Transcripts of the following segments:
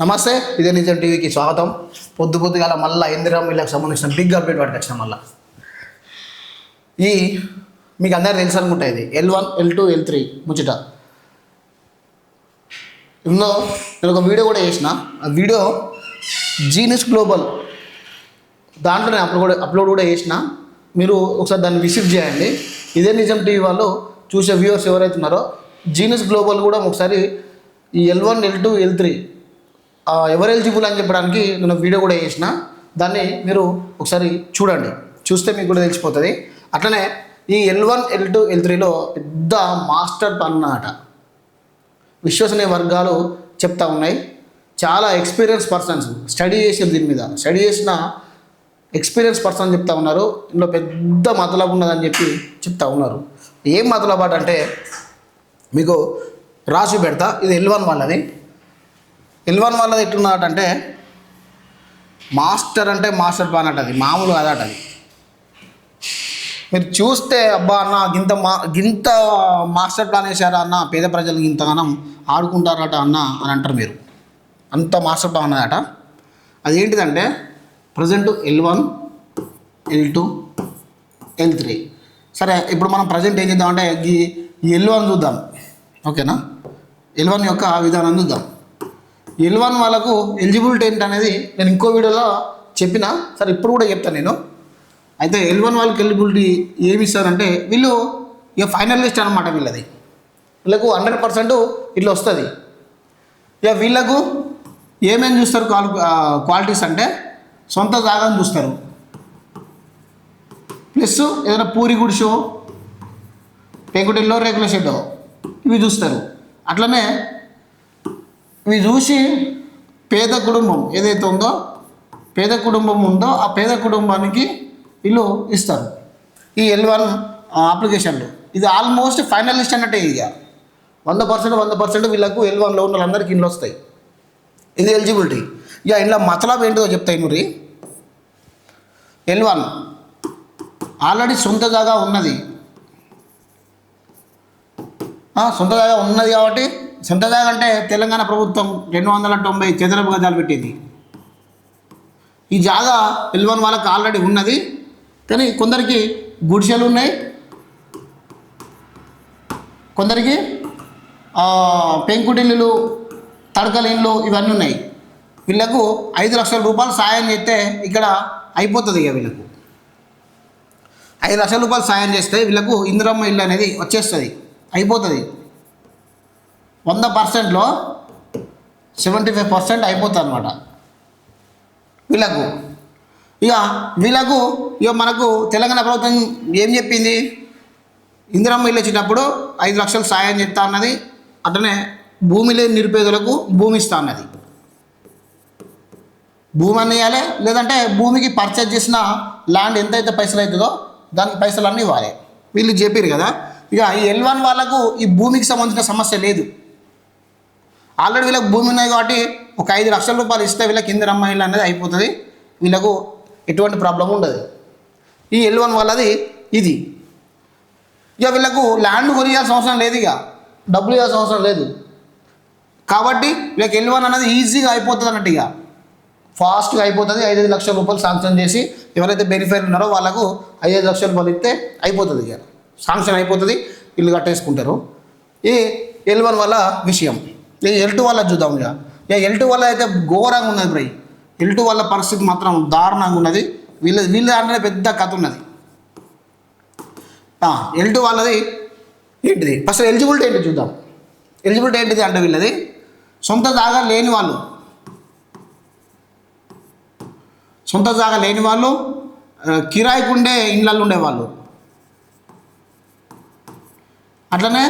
నమస్తే ఇదే నిజం టీవీకి స్వాగతం. పొద్దు పొద్దుగాల మళ్ళీ ఇందిరా మిల్లకు సంబంధించిన బిగ్ అప్డేట్ పట్టుకొచ్చిన మళ్ళీ. ఈ మీకు అందరు తెలుసు అనుకుంటా ఇది. L one L two L three ముచ్చట. ఇందులో నేను ఒక వీడియో కూడా చేసిన. ఆ వీడియో జీనిస్ గ్లోబల్ దాంట్లో నేను అప్లోడ్ అప్లోడ్ కూడా చేసిన. మీరు ఒకసారి దాన్ని విసిట్ చేయండి. ఇదే నిజం టీవీ వాళ్ళు చూసే వ్యూవర్స్ ఎవరైతే ఉన్నారో జీనిస్ గ్లోబల్ కూడా ఒకసారి ఈ L one L two L three ఎవరు ఎలిజిబుల్ అని చెప్పడానికి నేను వీడియో కూడా చేసిన దాన్ని మీరు ఒకసారి చూడండి. చూస్తే మీకు కూడా తెలిసిపోతుంది. అట్లనే ఈ L one L two L త్రీలో పెద్ద మాస్టర్ పన్ అన్నమాట. విశ్వసనీయ వర్గాలు చెప్తా ఉన్నాయి. చాలా ఎక్స్పీరియన్స్ పర్సన్స్ స్టడీ చేసారు దీని మీద. స్టడీ చేసిన ఎక్స్పీరియన్స్ పర్సన్ చెప్తా ఉన్నారు. ఇందులో పెద్ద మతలబు ఉన్నదని చెప్పి చెప్తా ఉన్నారు. ఏం మతలబాటు అంటే మీకు రాసి పెడతా. ఇది ఎల్ వన్ వాళ్ళది. ఎల్ వన్ వాళ్ళది ఎట్లున్నదంటే మాస్టర్ అంటే మాస్టర్ ప్లాన్ అట అది మామూలు కాదట అది. మీరు చూస్తే అబ్బా అన్న గింత మా గింత మాస్టర్ ప్లాన్ వేశారా అన్న పేద ప్రజలు ఇంతగానం ఆడుకుంటారట అన్న అని అంటారు మీరు. అంత మాస్టర్ ప్లాన్ అన్నదట అదేంటిదంటే present L one L two L three సరే ఇప్పుడు మనం ప్రజెంట్ ఏం చేద్దామంటే ఈ ఎల్ వన్ చూద్దాం. ఓకేనా? ఎల్ వన్ యొక్క విధానం చూద్దాం. ఎల్ వన్ వాళ్ళకు ఎలిజిబిలిటీ ఏంటి అనేది నేను ఇంకో వీడియోలో చెప్పిన. సరే ఇప్పుడు కూడా చెప్తాను నేను. అయితే ఎల్ వన్ వాళ్ళకి ఎలిజిబిలిటీ ఏమి ఇస్తారంటే వీళ్ళు ఇక ఫైనల్ లిస్ట్ అనమాట వీళ్ళది. వీళ్ళకు హండ్రెడ్ పర్సెంట్ ఇట్లా వస్తుంది. ఇక వీళ్ళకు ఏమేమి చూస్తారు క్వాలి క్వాలిటీస్ అంటే సొంత జాగాను చూస్తారు. ప్లస్ ఏదైనా పూరి గుడిసో పెంకుటిల్లో రేకుల షెడ్డో ఇవి చూస్తారు. అట్లనే ఇవి చూసి పేద కుటుంబం ఏదైతే ఉందో పేద కుటుంబం ఉందో ఆ పేద కుటుంబానికి వీళ్ళు ఇస్తారు. ఈ ఎల్ వన్ అప్లికేషన్లు. ఇది ఆల్మోస్ట్ ఫైనలిస్ట్ అన్నట్టే ఇక. వంద పర్సెంట్ వంద పర్సెంట్ వీళ్ళకు ఎల్ వన్లో ఉన్న వాళ్ళందరికీ ఇండ్లు వస్తాయి. ఇది ఎలిజిబిలిటీ ఇక ఇంట్లో మతలబ్ ఏంటో చెప్తాయి నురి. ఎల్ వన్ ఆల్రెడీ సొంత జాగా ఉన్నది. సొంత జాగా ఉన్నది కాబట్టి సొంత అంటే తెలంగాణ ప్రభుత్వం రెండు వందల తొంభై చదరపు గజాలు పెట్టింది. ఈ జాగా ఎల్వన్ వాళ్ళకి ఆల్రెడీ ఉన్నది. కానీ కొందరికి గుడిసెలు ఉన్నాయి. కొందరికి పెంకుటిల్లు పెంకుటిల్లులు తడకలిండ్లు ఇవన్నీ ఉన్నాయి. వీళ్ళకు ఐదు లక్షల రూపాయలు సాయం చేస్తే ఇక్కడ అయిపోతుంది ఇక వీళ్ళకు. ఐదు లక్షల రూపాయలు సాయం చేస్తే వీళ్ళకు ఇందిరమ్మ ఇల్లు అనేది వచ్చేస్తుంది. అయిపోతుంది. వంద పర్సెంట్లో సెవెంటీ ఫైవ్ పర్సెంట్ అయిపోతుంది అనమాట వీళ్ళకు ఇక వీళ్ళకు ఇక మనకు తెలంగాణ ప్రభుత్వం ఏం చెప్పింది? ఇందిరమ్మ ఇల్లు వచ్చినప్పుడు ఐదు లక్షలు సాయం చేస్తా అన్నది అట్లనే భూమి లేని నిరుపేదలకు భూమి ఇస్తా అన్నది. భూమి అన్ని లేదంటే భూమికి పర్చేజ్ చేసిన ల్యాండ్ ఎంతైతే పైసలు అవుతుందో దానికి పైసలు అన్నీ ఇవ్వాలి. వీళ్ళు చెప్పారు కదా ఇక ఈ ఎల్ వన్ వాళ్ళకు ఈ భూమికి సంబంధించిన సమస్య లేదు. ఆల్రెడీ వీళ్ళకి భూమి ఉన్నాయి కాబట్టి ఒక ఐదు లక్షల రూపాయలు ఇస్తే వీళ్ళకి కింద రమ్మాయిలు అనేది అయిపోతుంది. వీళ్ళకు ఎటువంటి ప్రాబ్లం ఉండదు. ఈ ఎల్ వన్ వాళ్ళది ఇది. ఇక వీళ్ళకు ల్యాండ్ కొనియాల్సిన అవసరం లేదు ఇక. డబ్బులు ఇవ్వాల్సిన అవసరం లేదు. కాబట్టి వీళ్ళకి ఎల్ వన్ అనేది ఈజీగా అయిపోతుంది అన్నట్టు ఇక. ఫాస్ట్గా అయిపోతుంది. ఐదు లక్షల రూపాయలు శాంక్షన్ చేసి ఎవరైతే బెనిఫిట్ ఉన్నారో వాళ్ళకు ఐదు లక్షల రూపాయలు ఇస్తే అయిపోతుంది ఇక. శాంక్షన్ అయిపోతుంది. ఇల్లు కట్టేసుకుంటారు. ఈ ఎల్ వన్ వల్ల విషయం. ఈ ఎల్ టూ వల్ల చూద్దాం ఇక. ఇక ఎల్ టూ వల్ల అయితే ఘోరంగా ఉన్నది బ్రై. ఎల్ టూ వల్ల పరిస్థితి మాత్రం దారుణంగా ఉన్నది. వీళ్ళ వీళ్ళ దాంట్లోనే పెద్ద కథ ఉన్నది. ఎల్ టూ వాళ్ళది ఏంటిది? ఫస్ట్ ఎలిజిబిలిటీ ఏంటి చూద్దాం. ఎలిజిబిలిటీ ఏంటిది అంటే వీళ్ళది? సొంత జాగా లేని వాళ్ళు. సొంత జాగా లేని వాళ్ళు కిరాయికుండే కిరాయికి ఉండే ఇళ్ళల్లో ఉండేవాళ్ళు అట్లనే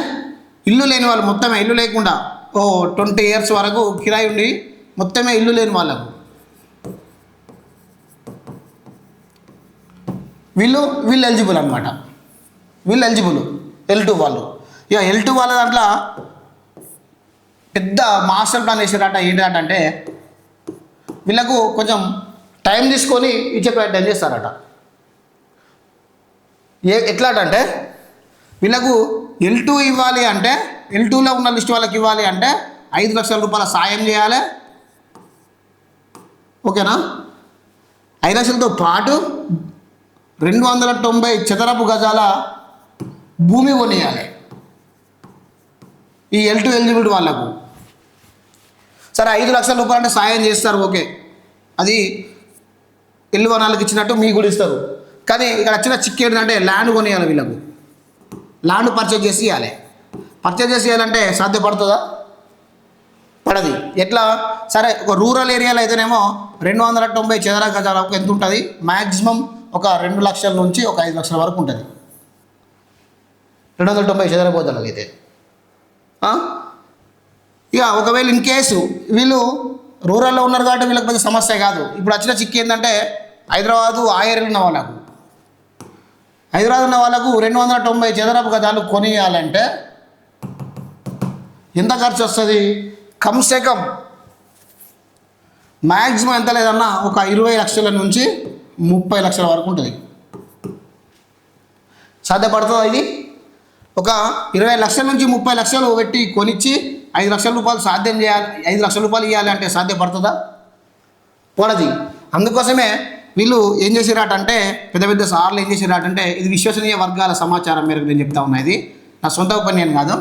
ఇల్లు లేని వాళ్ళు మొత్తమే ఇల్లు లేకుండా. ఓ ట్వంటీ ఇయర్స్ వరకు కిరాయి ఉండి మొత్తమే ఇల్లు లేని వాళ్ళకు. వీళ్ళు వీళ్ళు ఎలిజిబుల్ అనమాట వీళ్ళు ఎలిజిబుల్ ఎల్ టూ వాళ్ళు. ఇక ఎల్ టూ వాళ్ళ దాంట్లో పెద్ద మాస్టర్ ప్లాన్ వేసారట ఏంటంటే అంటే వీళ్ళకు కొంచెం టైం తీసుకొని ఇచ్చే ప్రయత్నం చేస్తారట. ఏ ఎట్లా అంటే వీళ్ళకు ఎల్ టూ ఇవ్వాలి అంటే ఎల్ టూలో ఉన్న లిస్ట్ వాళ్ళకి ఇవ్వాలి అంటే ఐదు లక్షల రూపాయల సాయం చేయాలి. ఓకేనా? ఐదు లక్షలతో పాటు రెండు వందల తొంభై చదరపు గజాల భూమి కొనియాలి. ఈ ఎల్ టూ ఎలిజిబిలిటీ వాళ్ళకు. సరే ఐదు లక్షల రూపాయలు అంటే సాయం చేస్తారు ఓకే. అది ఇల్లు వనాలకు ఇచ్చినట్టు మీకు కూడా ఇస్తారు. కానీ ఇక్కడ వచ్చిన చిక్కు అంటే ల్యాండ్ కొనియాలి వీళ్ళకు. ల్యాండ్ పర్చేజ్ చేసి ఇవ్వాలి. పర్చేజ్ చేసి సాధ్యపడుతుందా? పడది. ఎట్లా? సరే ఒక రూరల్ ఏరియాలో అయితేనేమో రెండు వందల తొంభై చదర గజాలకు ఎంత ఉంటుంది? మ్యాక్సిమం ఒక రెండు లక్షల నుంచి ఒక ఐదు లక్షల వరకు ఉంటుంది. రెండు వందల తొంభై చదర గజాలకు అయితే. ఇక ఒకవేళ ఇన్ కేసు వీళ్ళు రూరల్లో ఉన్నారు కాబట్టి వీళ్ళకి పెద్ద సమస్య కాదు. ఇప్పుడు వచ్చిన చిక్కు ఏంటంటే హైదరాబాదు ఆయర్ ఉన్న వాళ్ళకు. హైదరాబాద్ ఉన్న వాళ్ళకు రెండు వందల తొంభై చదరపు గజాలు కొనియాలంటే ఎంత ఖర్చు వస్తుంది? కమ్సే కమ్. మ్యాక్సిమం ఎంత లేదన్నా ఒక ఇరవై లక్షల నుంచి ముప్పై లక్షల వరకు ఉంటుంది. సాధ్యపడుతుందా ఇది? ఒక ఇరవై లక్షల నుంచి ముప్పై లక్షలు పెట్టి కొనిచ్చి ఐదు లక్షల రూపాయలు సాధ్యం చేయాలి ఐదు లక్షల రూపాయలు ఇవ్వాలి అంటే సాధ్యపడుతుందా? పడది అందుకోసమే వీళ్ళు ఏం చేసిరాటంటే పెద్ద పెద్ద సార్లు ఏం చేసిరాటంటే ఇది విశ్వసనీయ వర్గాల సమాచారం మేరకు నేను చెప్తా ఉన్నది నా సొంత ఒపీనియన్ కాదు.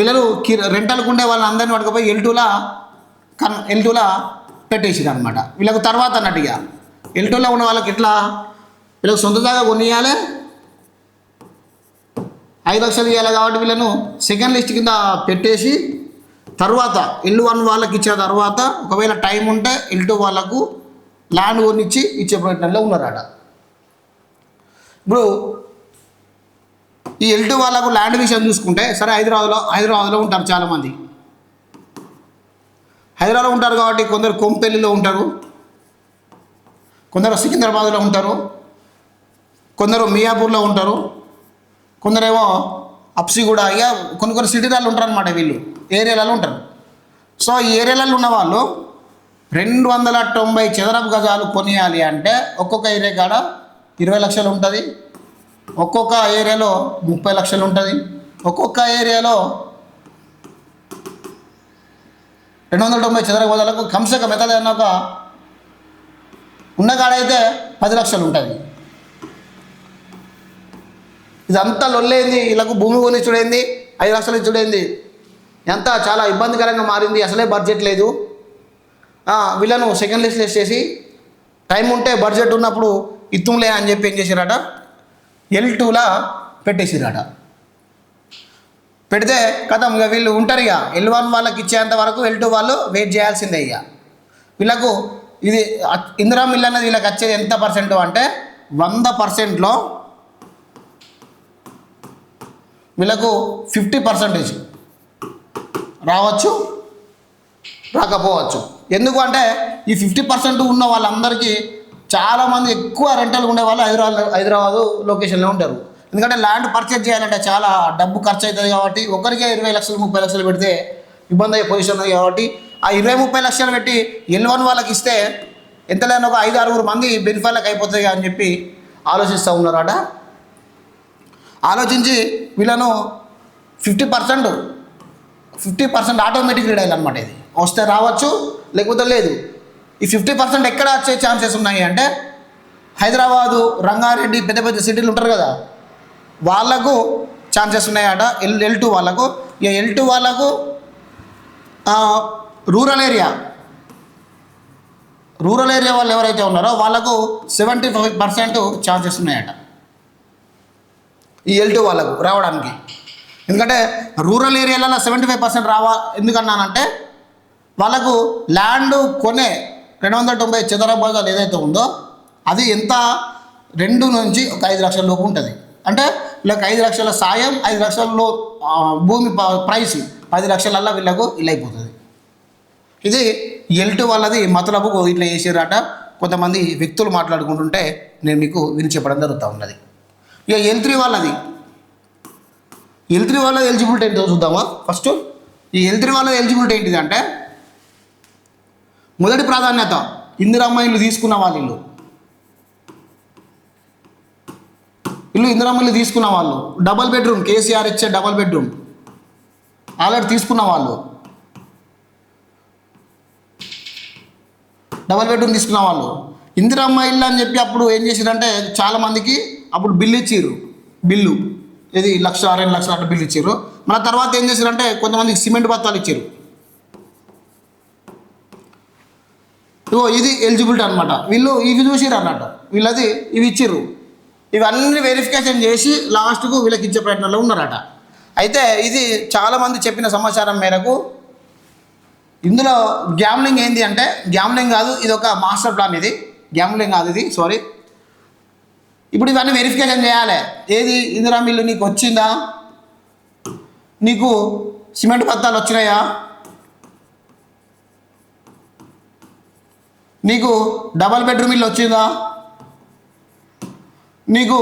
వీళ్ళు కి రెంటలకు ఉండే వాళ్ళని అందరిని పట్టుకుపోయి ఎల్టూలా కన్ ఎల్టూలా పెట్టేసిరు అనమాట వీళ్ళకు తర్వాత అన్నట్టుగా ఎల్టూలో ఉన్న వాళ్ళకి ఎట్లా? వీళ్ళకి సొంత జాగా కొనియాలి. ఐదు లక్షలు ఇవ్వాలి కాబట్టి వీళ్ళను సెకండ్ లిస్ట్ కింద పెట్టేసి తర్వాత ఇల్లు వన్ వాళ్ళకి ఇచ్చిన తర్వాత ఒకవేళ టైం ఉంటే ఇల్ టూ వాళ్ళకు ల్యాండ్ కొనిచ్చి ఇచ్చే ప్రయత్నంలో ఉన్నారట. ఇప్పుడు ఈ ఎల్ టూ వాళ్ళకు ల్యాండ్ విషయం చూసుకుంటే సరే హైదరాబాద్లో హైదరాబాద్లో ఉంటారు చాలామంది. హైదరాబాద్లో ఉంటారు కాబట్టి కొందరు కొంపెల్లిలో ఉంటారు కొందరు సికింద్రాబాద్లో ఉంటారు కొందరు మియాపూర్లో ఉంటారు కొందరేమో అప్సిగూడ ఇక కొన్ని కొన్ని సిటీలలో ఉంటారు అనమాట వీళ్ళు ఏరియాలలో ఉంటారు. సో ఈ ఏరియాలలో ఉన్న వాళ్ళు రెండు వందల తొంభై చదరపు గజాలు కొనియాలి అంటే ఒక్కొక్క ఏరియా కాడ ఇరవై లక్షలు ఉంటుంది ఒక్కొక్క ఏరియాలో ముప్పై లక్షలు ఉంటుంది. ఒక్కొక్క ఏరియాలో రెండు వందల తొంభై చదరపు గజాలకు కమ్సే కమ్ ఎంత ఒక ఉన్న కాడ అయితే పది లక్షలు ఉంటుంది. ఇదంతా లొల్లేంది వీళ్ళకు భూమి కొనిచ్చుడేంది ఐదు లక్షలు ఇచ్చుడేంది ఎంత చాలా ఇబ్బందికరంగా మారింది అసలే బడ్జెట్ లేదు. వీళ్ళను సెకండ్ లిస్ట్ లిస్ట్ చేసి టైం ఉంటే బడ్జెట్ ఉన్నప్పుడు ఇత్తుంలే అని చెప్పి ఏం చేశారట? ఎల్ టూలా పెట్టేసిరాట పెడితే కథం ఇక వీళ్ళు ఉంటారు ఇక ఎల్ వన్ వాళ్ళకి ఇచ్చేంత వరకు ఎల్ టూ వాళ్ళు వెయిట్ చేయాల్సిందే ఇక వీళ్ళకు ఇది ఇందిరా మిల్ అనేది వీళ్ళకి వచ్చేది ఎంత పర్సెంట్ అంటే వంద పర్సెంట్లో వీళ్ళకు ఫిఫ్టీ పర్సెంటేజ్ రావచ్చు రాకపోవచ్చు. ఎందుకు అంటే ఈ ఫిఫ్టీ పర్సెంట్ ఉన్న వాళ్ళందరికీ చాలామంది ఎక్కువ రెంటల్ ఉండే వాళ్ళు హైదరాబాద్ హైదరాబాద్ లొకేషన్లో ఉంటారు. ఎందుకంటే ల్యాండ్ పర్చేజ్ చేయాలంటే చాలా డబ్బు ఖర్చు అవుతుంది కాబట్టి ఒకరికే ఇరవై లక్షలు ముప్పై లక్షలు పెడితే ఇబ్బంది అయ్యే పొజిషన్ ఉంది కాబట్టి ఆ ఇరవై ముప్పై లక్షలు పెట్టి ఎల్ వన్ వాళ్ళకి ఇస్తే ఎంత లేని ఒక ఐదు ఆరుగురు మంది బెనిఫిట్లకు అయిపోతుంది అని చెప్పి ఆలోచిస్తూ ఉన్నారట. ఆలోచించి వీళ్ళను fifty percent fifty percent automatic read అయ్యాలన్నమాట ఇది. వస్తే రావచ్చు లేకపోతే లేదు. ఈ ఫిఫ్టీ పర్సెంట్ ఎక్కడ వచ్చే ఛాన్సెస్ ఉన్నాయి అంటే హైదరాబాదు రంగారెడ్డి పెద్ద పెద్ద సిటీలు ఉంటారు కదా వాళ్ళకు ఛాన్సెస్ ఉన్నాయట. ఎల్ ఎల్ టూ వాళ్ళకు. ఇక ఎల్ టూ వాళ్ళకు రూరల్ ఏరియా. రూరల్ ఏరియా వాళ్ళు ఎవరైతే ఉన్నారో వాళ్ళకు సెవెంటీ ఫైవ్ పర్సెంట్ ఛాన్సెస్ ఉన్నాయట. ఈ ఎల్ టూ వాళ్ళకు రావడానికి. ఎందుకంటే రూరల్ ఏరియాలలో సెవెంటీ ఫైవ్ పర్సెంట్ రావా ఎందుకన్నానంటే వాళ్ళకు ల్యాండ్ కొనే రెండు వందల తొంభై చదరపు గజాలు ఏదైతే ఉందో అది ఎంత? రెండు నుంచి ఒక ఐదు లక్షల లోపు ఉంటుంది. అంటే వీళ్ళకి ఐదు లక్షల సాయం ఐదు లక్షల్లో భూమి ప్రైస్ పది లక్షలల్లా వీళ్ళకు ఇల్లైపోతుంది అయిపోతుంది. ఇది ఎల్టు వాళ్ళది మతలబు ఇట్లా చేసారట కొంతమంది వ్యక్తులు మాట్లాడుకుంటుంటే నేను మీకు విని చెప్పడం జరుగుతూ ఉన్నది. ఇక ఎల్ త్రీ వాళ్ళది. ఎల్ త్రీ వాళ్ళ ఎలిజిబిలిటీ ఏంటో చూద్దామా? ఫస్ట్ ఈ ఎల్ త్రీ వాళ్ళ ఎలిజిబిలిటీ ఏంటిది అంటే మొదటి ప్రాధాన్యత ఇందిరమ్మ ఇల్లు తీసుకున్న వాళ్ళు ఇల్లు. ఇల్లు ఇందిరమ్మ ఇల్లు తీసుకున్న వాళ్ళు. డబల్ బెడ్రూమ్ కేసీఆర్ ఇచ్చే డబల్ బెడ్రూమ్ ఆల్రెడీ తీసుకున్న వాళ్ళు. డబల్ బెడ్రూమ్ తీసుకున్న వాళ్ళు. ఇందిరమ్మ ఇల్లు అని చెప్పి అప్పుడు ఏం చేసిరంటే చాలామందికి అప్పుడు బిల్లు ఇచ్చిర్రు. బిల్లు. ఇది లక్ష రెండు లక్షలు అట్లా బిల్లు ఇచ్చారు మన తర్వాత ఏం చేశారంటే కొంతమందికి సిమెంట్ బత్తాలు ఇచ్చారు ఇగో ఇది ఎలిజిబిలిటీ అనమాట వీళ్ళు ఇవి చూసిరు అన్నట్టు. వీళ్ళది ఇవి ఇచ్చిర్రు. ఇవన్నీ వెరిఫికేషన్ చేసి లాస్ట్కు వీళ్ళకి ఇచ్చే ప్రయత్నంలో ఉన్నారట. అయితే ఇది చాలామంది చెప్పిన సమాచారం మేరకు ఇందులో గ్యామ్లింగ్ ఏంది అంటే గ్యామ్లింగ్ కాదు ఇది ఒక మాస్టర్ ప్లాన్ ఇది. గ్యామ్లింగ్ కాదు ఇది సారీ ఇప్పుడు ఇవన్నీ వెరిఫికేషన్ చేయాలి. ఏది? ఇందిరా మిల్లు నీకు వచ్చిందా? నీకు సిమెంట్ పత్తాలు వచ్చినాయా? నీకు డబల్ బెడ్రూమ్ ఇల్లు వచ్చిందా? నీకు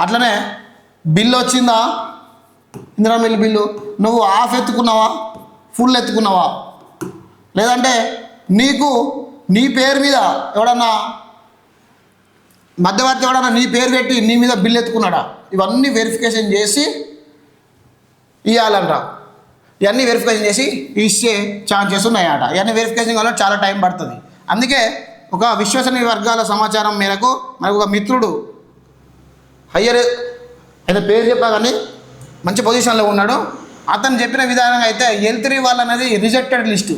అట్లనే బిల్లు వచ్చిందా? Indira mill bill. నువ్వు హాఫ్ ఎత్తుకున్నావా? ఫుల్ ఎత్తుకున్నావా? లేదంటే నీకు నీ పేరు మీద ఎవడన్నా మధ్యవర్తి ఎవడన్నా నీ పేరు పెట్టి నీ మీద బిల్లు ఎత్తుకున్నాడా? ఇవన్నీ వెరిఫికేషన్ చేసి ఇవ్వాలంట ఇవన్నీ వెరిఫికేషన్ చేసి ఇచ్చే ఛాన్సెస్ ఉన్నాయట. ఇవన్నీ వెరిఫికేషన్ కావాలంటే చాలా టైం పడుతుంది. అందుకే ఒక విశ్వసనీయ వర్గాల సమాచారం మేరకు మనకు ఒక మిత్రుడు హయ్యర్ అయితే పేరు చెప్పా కానీ మంచి పొజిషన్లో ఉన్నాడు. అతను చెప్పిన విధానంగా అయితే ఎల్ త్రీ వాళ్ళు అనేది రిజెక్టెడ్ లిస్టు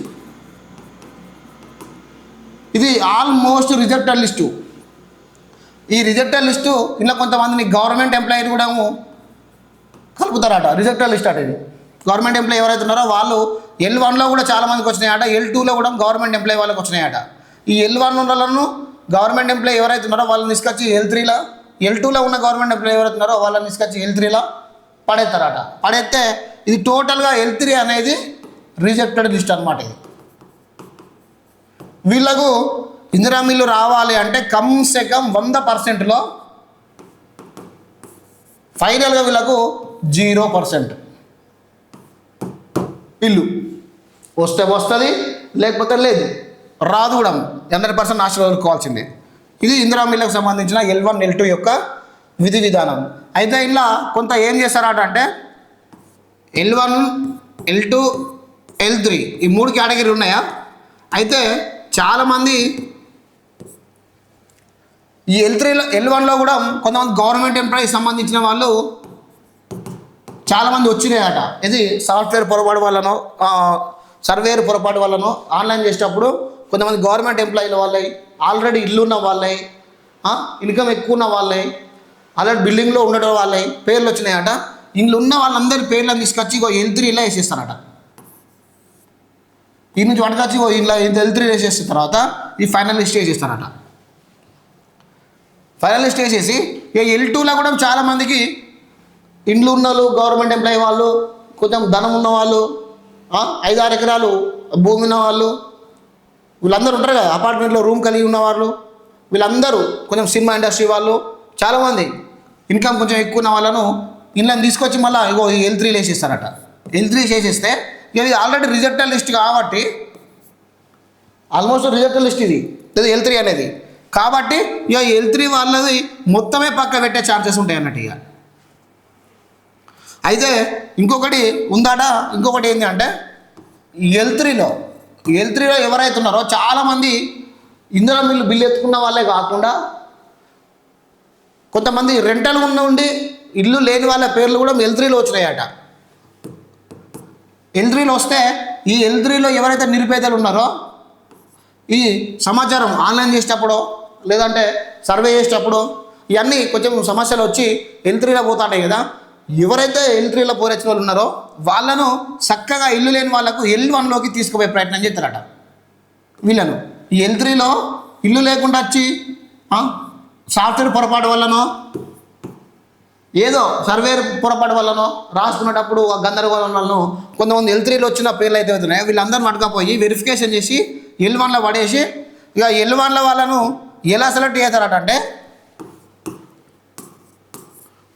ఇది ఆల్మోస్ట్ రిజెక్టెడ్ లిస్టు ఈ రిజెక్టెడ్ లిస్టు ఇలా కొంతమందిని గవర్నమెంట్ ఎంప్లాయీ కూడా కలుపుతారట. రిజెక్టెడ్ లిస్ట్ అట ఇది. గవర్నమెంట్ ఎంప్లాయీ ఎవరైతే ఉన్నారో వాళ్ళు ఎల్ వన్లో కూడా చాలా మందికి వచ్చినాయట. ఎల్ టూలో కూడా గవర్నమెంట్ ఎంప్లాయీ వాళ్ళకి వచ్చినాయట. ఈ ఎల్ వన్ వాళ్ళను గవర్నమెంట్ ఎంప్లాయీ ఎవరైతే ఉన్నారో వాళ్ళని తీసుకొచ్చి ఎల్ త్రీలో ఎల్ టూలో ఉన్న గవర్నమెంట్ ఎంప్లాయీ ఎవరైతే ఉన్నారో వాళ్ళని తీసుకొచ్చి ఎల్ త్రీలో పడేస్తారట. పడేస్తే ఇది టోటల్గా ఎల్ త్రీ అనేది రిజెక్టెడ్ లిస్ట్ అనమాట ఇది. వీళ్ళకు ఇందిరా మిల్లు రావాలి అంటే కమ్సే కమ్ వంద పర్సెంట్లో ఫైనల్గా వీళ్ళకు జీరో పర్సెంట్ ఇల్లు. వస్తే వస్తుంది లేకపోతే లేదు. రాదు కూడా హండ్రెడ్ పర్సెంట్ ఆశీర్వదుకోవాల్సిందే ఇది ఇందిరా మిల్లకు సంబంధించిన ఎల్ వన్ ఎల్ టూ యొక్క విధి విధానం. అయితే ఇలా కొంత ఏం చేస్తారట అంటే L one L two L three ఈ మూడు కేటగిరీలు ఉన్నాయా? అయితే చాలామంది ఈ ఎల్ త్రీలో ఎల్ వన్లో కూడా కొంతమంది గవర్నమెంట్ ఎంప్లాయీకి సంబంధించిన వాళ్ళు చాలామంది వచ్చినాయట. ఇది సాఫ్ట్వేర్ పొరపాటు వల్లనో సర్వేర్ పొరపాటు వల్లనో ఆన్లైన్ చేసేటప్పుడు కొంతమంది గవర్నమెంట్ ఎంప్లాయీల వాళ్ళై ఆల్రెడీ ఇల్లు ఉన్న వాళ్ళై ఇన్కమ్ ఎక్కువ ఉన్న వాళ్ళై ఆల్రెడీ బిల్డింగ్లో ఉండడం వాళ్ళై పేర్లు వచ్చినాయట. ఇంట్లో ఉన్న వాళ్ళందరి పేర్లను తీసుకొచ్చి ఇగో ఎల్ ఇలా వేసేస్తారట. ఈ నుంచి వంటకొచ్చి ఇగో ఇలా ఎల్త్రీ వేసేసిన తర్వాత ఈ ఫైనల్ లిస్ట్ వేసేస్తారట ఫైనల్ లిస్ట్ వేసేసి ఇక ఎల్ టూలో కూడా చాలామందికి ఇండ్లు ఉన్న వాళ్ళు గవర్నమెంట్ ఎంప్లాయీ వాళ్ళు కొంచెం ధనం ఉన్నవాళ్ళు ఐదు ఆరు ఎకరాలు భూమి ఉన్న వాళ్ళు వీళ్ళందరూ ఉంటారు కదా అపార్ట్మెంట్లో రూమ్ కలిగి ఉన్న వాళ్ళు. వీళ్ళందరూ కొంచెం సినిమా ఇండస్ట్రీ వాళ్ళు చాలామంది ఇన్కమ్ కొంచెం ఎక్కువ ఉన్న వాళ్ళను ఇళ్ళని తీసుకొచ్చి మళ్ళీ ఇగో ఎల్ త్రీ వేసేస్తారట. ఎల్ త్రీ చేసేస్తే ఇక ఇది ఆల్రెడీ రిజెక్టెడ్ లిస్ట్ కాబట్టి ఆల్మోస్ట్ రిజెక్టెడ్ లిస్ట్ ఇది. ఇది ఎల్ త్రీ అనేది. కాబట్టి ఇక ఎల్ త్రీ వాళ్ళది మొత్తమే పక్క పెట్టే ఛాన్సెస్ ఉంటాయి అన్నట్టు ఇక అయితే ఇంకొకటి ఉందాట ఇంకొకటి ఏంటి అంటే ఎల్ త్రీలో ఎల్ త్రీలో ఎవరైతే ఉన్నారో చాలామంది ఇందిరా మిల్లు బిల్లు ఎత్తుకున్న వాళ్ళే కాకుండా కొంతమంది రెంటల్ ఉన్న ఉండి ఇల్లు లేని వాళ్ళ పేర్లు కూడా ఎల్ త్రీలో వచ్చినాయట. ఎల్ త్రీలో వస్తే ఈ ఎల్ త్రీలో ఎవరైతే నిరుపేదలు ఉన్నారో ఈ సమాచారం ఆన్లైన్ చేసేటప్పుడు లేదంటే సర్వే చేసేటప్పుడు ఇవన్నీ కొంచెం సమస్యలు వచ్చి ఎల్ త్రీలో పోతాయి కదా. ఎవరైతే ఎంట్రీలో పోరేచిన వాళ్ళు ఉన్నారో వాళ్ళను చక్కగా ఇల్లు లేని వాళ్ళకు ఎల్ వన్లోకి తీసుకుపోయే ప్రయత్నం చేస్తారట. వీళ్ళను. ఈ ఎల్ త్రీలో ఇల్లు లేకుండా వచ్చి సాఫ్ట్వేర్ పొరపాటు వల్లనో ఏదో సర్వేర్ పొరపాటు వల్లనో రాసుకునేటప్పుడు ఆ గందరగోళం వల్లనో కొంతమంది ఎల్ త్రీలో వచ్చిన పేర్లు అయితే అవుతున్నాయి. వీళ్ళందరూ పట్టుకపోయి వెరిఫికేషన్ చేసి ఎల్ వన్లో పడేసి ఇక ఎల్ వన్ల వాళ్ళను ఎలా సెలెక్ట్ చేస్తారట అంటే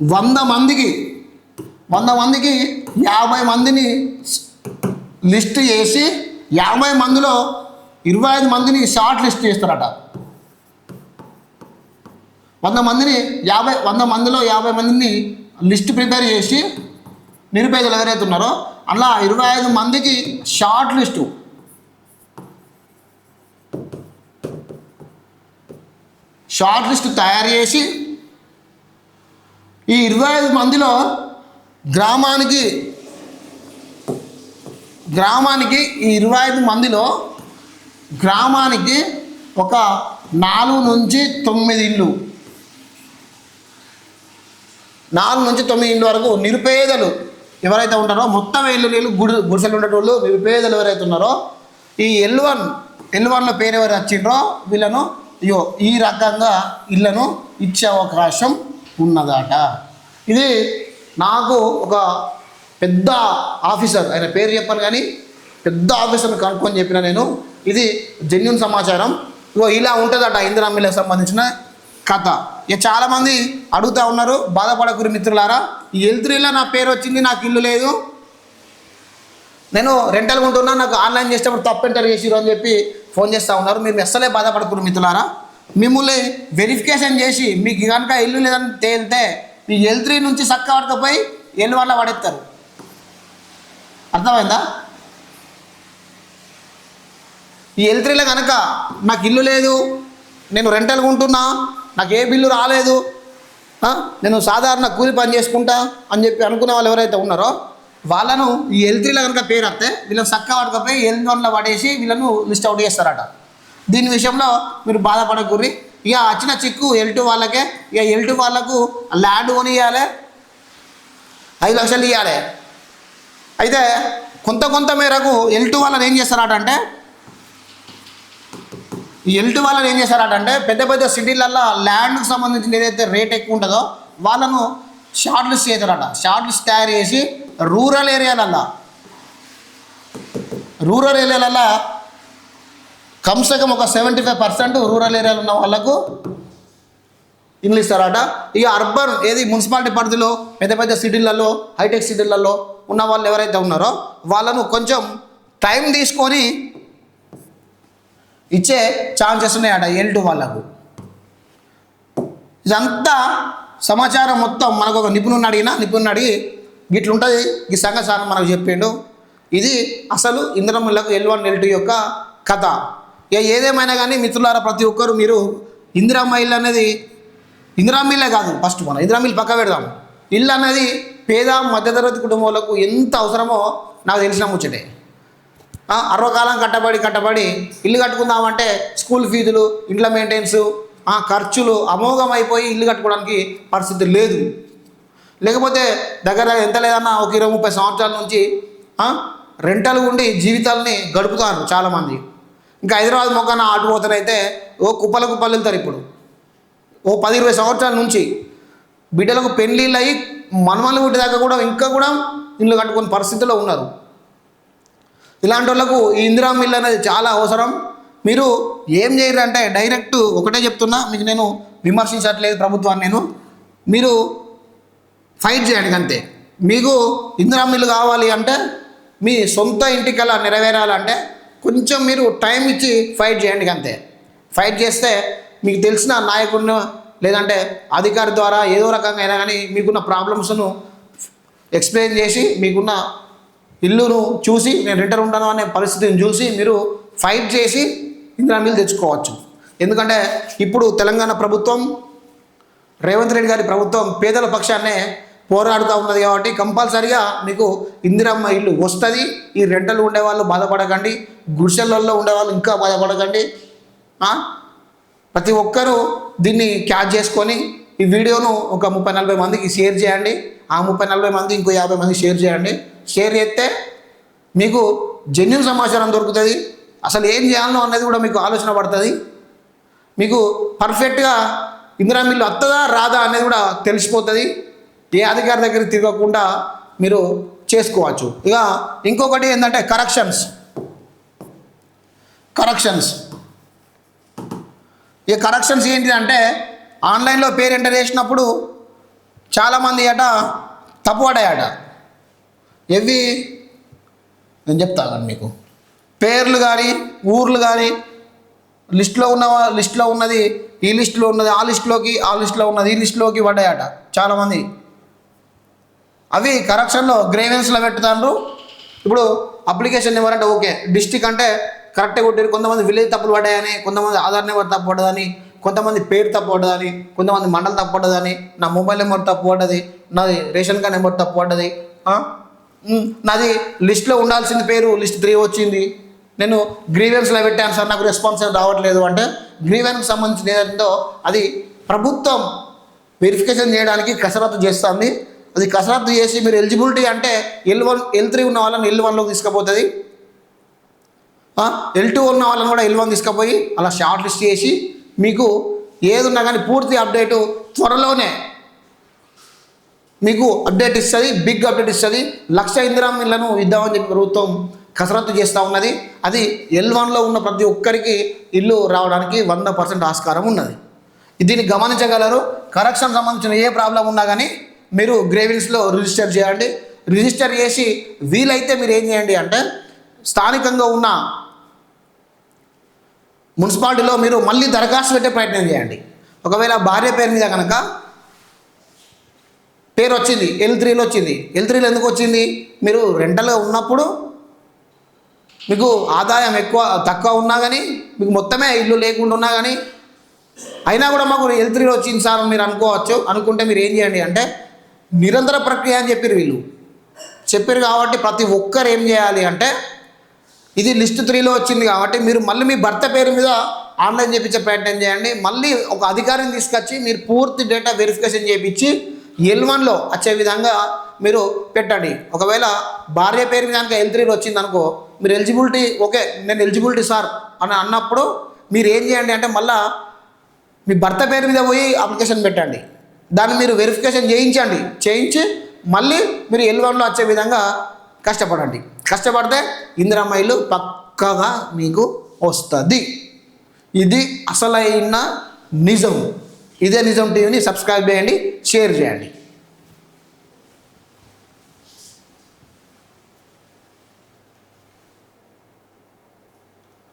వంద మందికి వంద మందికి యాభై మందిని లిస్ట్ చేసి యాభై మందిలో ఇరవై ఐదు మందిని షార్ట్ లిస్ట్ చేస్తారట. వంద మందిని యాభై వంద మందిలో యాభై మందిని లిస్ట్ ప్రిపేర్ చేసి నిరుపేదలు ఎవరైతే ఉన్నారో అలా ఇరవై ఐదు మందికి షార్ట్ లిస్టు. షార్ట్ లిస్ట్ తయారు చేసి ఈ ఇరవై ఐదు మందిలో గ్రామానికి గ్రామానికి ఈ ఇరవై ఐదు మందిలో గ్రామానికి ఒక నాలుగు నుంచి తొమ్మిది ఇళ్ళు. నాలుగు నుంచి తొమ్మిది ఇళ్ళు వరకు నిరుపేదలు ఎవరైతే ఉంటారో మొత్తం ఇల్లు నీళ్ళు గుడి గుడిసెలు ఉండేటోళ్ళు నిరుపేదలు ఎవరైతే ఉన్నారో ఈ ఎల్ వన్ ఎల్ వన్లో పేరు ఎవరు వచ్చిండ్రో వీళ్ళను అయ్యో ఈ రకంగా ఇళ్ళను ఇచ్చే అవకాశం ఉన్నదట. ఇది నాకు ఒక పెద్ద ఆఫీసర్ ఆయన పేరు చెప్పాను కానీ పెద్ద ఆఫీసర్ని కనుక్కొని చెప్పిన నేను. ఇది జెన్యున్ సమాచారం. ఇగో ఇలా ఉంటుందట ఇందిరా మిల్లకు సంబంధించిన కథ. ఇక చాలామంది అడుగుతూ ఉన్నారు బాధపడకురి మిత్రులారా ఈ ఎల్త్రీలో నా పేరు వచ్చింది నాకు ఇల్లు లేదు. నేను రెంటల్ ఉంటున్నా నాకు ఆన్లైన్ చేసేటప్పుడు తప్పు ఎంటర్ చేసిరు అని చెప్పి ఫోన్ చేస్తూ ఉన్నారు. మీరు అస్సలే బాధపడకూరు మిత్రులారా. మిమ్మల్ని వెరిఫికేషన్ చేసి మీకు కనుక ఇల్లు లేదని తేలితే మీ ఎల్ త్రీ నుంచి చక్క పడకపోయి ఎల్ వల్ల పడేస్తారు అర్థమైందా? ఈ ఎల్ త్రీలో కనుక నాకు ఇల్లు లేదు నేను రెంటలు ఉంటున్నా నాకు ఏ బిల్లు రాలేదు నేను సాధారణ కూలి పని చేసుకుంటా అని చెప్పి అనుకునే వాళ్ళు ఎవరైతే ఉన్నారో వాళ్ళను ఈ ఎల్ త్రీలో కనుక పేరు వస్తే వీళ్ళని చక్క పడకపోయి ఎల్ వన్లో పడేసి వీళ్ళను లిస్ట్ అవుట్ చేస్తారట. దీని విషయంలో మీరు బాధపడకూరి ఇక వచ్చిన చిక్కు ఎల్టు వాళ్ళకే. ఇక ఎల్టు వాళ్ళకు ల్యాండ్ కొని ఇవ్వాలి ఐదు లక్షలు ఇవ్వాలి అయితే కొంత కొంత మేరకు ఎల్టు వాళ్ళని ఏం చేస్తారట అంటే ఈ ఎల్టు వాళ్ళని ఏం చేస్తారటంటే పెద్ద పెద్ద సిటీలల్లో ల్యాండ్కి సంబంధించిన ఏదైతే రేట్ ఎక్కువ ఉంటుందో వాళ్ళను షార్ట్ లిస్ట్ చేస్తారట. షార్ట్ లిస్ట్ తయారు చేసి రూరల్ ఏరియాలల్లో రూరల్ ఏరియాలల్లో కమ్సే కమ్ ఒక సెవెంటీ ఫైవ్ పర్సెంట్ రూరల్ ఏరియాలో ఉన్న వాళ్ళకు ఇల్లు ఇస్తారట ఇక అర్బన్ ఏది మున్సిపాలిటీ పరిధిలో పెద్ద పెద్ద సిటీలలో హైటెక్ సిటీలలో ఉన్న వాళ్ళు ఎవరైతే ఉన్నారో వాళ్ళను కొంచెం టైం తీసుకొని ఇచ్చే ఛాన్సెస్ ఉన్నాయట ఎల్ టూ వాళ్ళకు. ఇదంతా సమాచారం మొత్తం మనకు ఒక నిపుణుని అడిగినా నిపుణుని అడిగి గిట్లుంటుంది ఈ సంఘ సారం మనకు చెప్పిండు. ఇది అసలు ఇంద్రములకు ఎల్ వన్ ఎల్ టూ యొక్క కథ. ఇక ఏదేమైనా కానీ మిత్రులారా ప్రతి ఒక్కరు మీరు ఇందిరమ్మ ఇల్లు అనేది ఇందిరమ్మ ఇల్లే కాదు ఫస్ట్ మనం ఇందిరమ్మ ఇల్లు పక్క పెడదాం. ఇల్లు అనేది పేద మధ్యతరగతి కుటుంబాలకు ఎంత అవసరమో నాకు తెలిసిన ముచ్చటే. అరవకాలం కట్టబడి కట్టబడి ఇల్లు కట్టుకుందామంటే స్కూల్ ఫీజులు ఇంట్లో మెయింటెనెన్స్ ఖర్చులు అమోఘం అయిపోయి ఇల్లు కట్టుకోవడానికి పరిస్థితి లేదు. లేకపోతే దగ్గర ఎంత లేదన్నా ఒక ఇరవై ముప్పై సంవత్సరాల నుంచి రెంటలు ఉండి జీవితాలని గడుపుతారు చాలామంది. ఇంకా హైదరాబాద్ మొక్కన ఆటు పోతనైతే ఓ కుప్పల కుప్పలు వెళ్తారు ఇప్పుడు. ఓ పది ఇరవై సంవత్సరాల నుంచి బిడ్డలకు పెళ్ళిళ్ళు అయ్యి మనమల్ని దాకా కూడా ఇంకా కూడా ఇల్లు కట్టుకునే పరిస్థితిలో ఉన్నారు. ఇలాంటి వాళ్ళకు ఈ ఇందిరా మిల్ అనేది చాలా అవసరం. మీరు ఏం చేయరు అంటే డైరెక్ట్ ఒకటే చెప్తున్నా మీకు నేను విమర్శించట్లేదు ప్రభుత్వాన్ని నేను. మీరు ఫైట్ చేయండి అంతే. మీకు ఇందిరా మిల్లు కావాలి అంటే మీ సొంత ఇంటికల నెరవేరాలంటే కొంచెం మీరు టైం ఇచ్చి ఫైట్ చేయండి అంతే. ఫైట్ చేస్తే మీకు తెలిసిన నాయకుడిని లేదంటే అధికారి ద్వారా ఏదో రకంగా అయినా కానీ మీకున్న ప్రాబ్లమ్స్ను ఎక్స్ప్లెయిన్ చేసి మీకున్న ఇల్లును చూసి నేను రిటర్న్ ఉంటాను అనే పరిస్థితిని చూసి మీరు ఫైట్ చేసి ఇందిరా మిల్ తెచ్చుకోవచ్చు. ఎందుకంటే ఇప్పుడు తెలంగాణ ప్రభుత్వం రేవంత్ రెడ్డి గారి ప్రభుత్వం పేదల పక్షాన్నే పోరాడుతూ ఉన్నది కాబట్టి కంపల్సరిగా మీకు ఇందిరమ్మ ఇల్లు వస్తుంది. ఈ రెంటలు ఉండేవాళ్ళు బాధపడకండి. గుడిసెలలో ఉండేవాళ్ళు ఇంకా బాధపడకండి. ప్రతి ఒక్కరూ దీన్ని క్యాచ్ చేసుకొని ఈ వీడియోను ఒక ముప్పై నలభై మందికి షేర్ చేయండి. ఆ ముప్పై నలభై మంది ఇంకో యాభై మంది షేర్ చేయండి. షేర్ చేస్తే మీకు జెన్యున్ సమాచారం దొరుకుతుంది. అసలు ఏం చేయాలో అనేది కూడా మీకు ఆలోచన పడుతుంది. మీకు పర్ఫెక్ట్గా ఇందిరా మిల్లు వస్తుందా రాదా అనేది కూడా తెలిసిపోతుంది. ఏ అధికారి దగ్గర తిరగకుండా మీరు చేసుకోవచ్చు. ఇక ఇంకొకటి ఏంటంటే కరెక్షన్స్ కరెక్షన్స్ ఈ కరెక్షన్స్ ఏంటి అంటే ఆన్లైన్లో పేరు ఎంటర్ చేసినప్పుడు చాలామంది అట తప్పు పడాయట ఎవి నేను చెప్తాను మీకు. పేర్లు కానీ ఊర్లు కానీ లిస్ట్లో ఉన్న లిస్ట్లో ఉన్నది ఈ లిస్టులో ఉన్నది ఆ లిస్టులోకి ఆ లిస్టులో ఉన్నది ఈ లిస్టులోకి పడ్డాయట చాలామంది. అవి కరెక్షన్లో గ్రేవెన్స్లో పెట్టుతాండ్రు. ఇప్పుడు అప్లికేషన్ ఇవ్వాలంటే ఓకే. డిస్టిక్ అంటే కరెక్ట్గా కొట్టారు కొంతమంది విలేజ్ తప్పులు పడ్డాయని కొంతమంది ఆధార్ నెంబర్ తప్పు పడ్డదని కొంతమంది పేరు తప్పు పడ్డదని కొంతమంది మండలం తప్పు పడ్డదని నా మొబైల్ నెంబర్ తప్పు పడ్డది నాది రేషన్ కార్డ్ నెంబర్ తప్పు పడ్డది నాది లిస్ట్లో ఉండాల్సిన పేరు లిస్ట్ త్రీ వచ్చింది. నేను గ్రీవెన్స్లో పెట్టాను సార్ నాకు రెస్పాన్స్ రావట్లేదు అంటే గ్రీవెన్స్కి సంబంధించిన ఏదంటో అది ప్రభుత్వం వెరిఫికేషన్ చేయడానికి కసరత్తు చేస్తుంది. అది కసరత్తు చేసి మీరు ఎలిజిబిలిటీ అంటే ఎల్ వన్ ఎల్ త్రీ ఉన్న వాళ్ళని ఎల్ వన్లోకి తీసుకుపోతుంది. ఎల్ టూ ఉన్న వాళ్ళని కూడా ఎల్ వన్ తీసుకుపోయి అలా షార్ట్ లిస్ట్ చేసి మీకు ఏది ఉన్నా కానీ పూర్తి అప్డేటు త్వరలోనే మీకు అప్డేట్ ఇస్తుంది బిగ్ అప్డేట్ ఇస్తుంది. లక్ష ఇందిరా ఇళ్ళను ఇద్దామని చెప్పి ప్రభుత్వం కసరత్తు చేస్తూ ఉన్నది. అది ఎల్ వన్లో ఉన్న ప్రతి ఒక్కరికి ఇల్లు రావడానికి వంద పర్సెంట్ ఆస్కారం ఉన్నది. దీన్ని గమనించగలరు. కరెక్షన్ సంబంధించిన ఏ ప్రాబ్లం ఉన్నా కానీ మీరు గ్రేవిన్స్లో రిజిస్టర్ చేయండి. రిజిస్టర్ చేసి వీలైతే మీరు ఏం చేయండి అంటే స్థానికంగా ఉన్న మున్సిపాలిటీలో మీరు మళ్ళీ దరఖాస్తు పెట్టే ప్రయత్నం చేయండి. ఒకవేళ భార్య పేరు మీద కనుక పేరు వచ్చింది ఎల్ త్రీలో వచ్చింది. ఎల్ త్రీలో ఎందుకు వచ్చింది? మీరు రెంటల్గా ఉన్నప్పుడు మీకు ఆదాయం ఎక్కువ తక్కువ ఉన్నా కానీ మీకు మొత్తమే ఇల్లు లేకుండా ఉన్నా కానీ అయినా కూడా మాకు ఎల్ త్రీలో వచ్చింది సార్ మీరు అనుకోవచ్చు. అనుకుంటే మీరు ఏం చేయండి అంటే నిరంతర ప్రక్రియ అని చెప్పారు వీళ్ళు. చెప్పారు కాబట్టి ప్రతి ఒక్కరు ఏం చేయాలి అంటే ఇది లిస్ట్ త్రీలో వచ్చింది కాబట్టి మీరు మళ్ళీ మీ భర్త పేరు మీద ఆన్లైన్ చేయించే ప్రయత్నం చేయండి. మళ్ళీ ఒక అధికారిని తీసుకొచ్చి మీరు పూర్తి డేటా వెరిఫికేషన్ చేయించి ఎల్ వన్లో వచ్చే విధంగా మీరు పెట్టండి. ఒకవేళ భార్య పేరు మీద కనుక ఎల్ త్రీలో వచ్చింది అనుకో మీరు ఎలిజిబిలిటీ ఓకే నేను ఎలిజిబిలిటీ సార్ అని అన్నప్పుడు మీరు ఏం చేయండి అంటే మళ్ళీ మీ భర్త పేరు మీద పోయి అప్లికేషన్ పెట్టండి. దాన్ని మీరు వెరిఫికేషన్ చేయించండి. చేయించి మళ్ళీ మీరు ఎల్వన్లో వచ్చే విధంగా కష్టపడండి. కష్టపడితే ఇందిరమ్మ ఇల్లు పక్కగా మీకు వస్తుంది. ఇది అసలైన నిజం. ఇదే నిజం టీవీని సబ్స్క్రైబ్ చేయండి షేర్ చేయండి.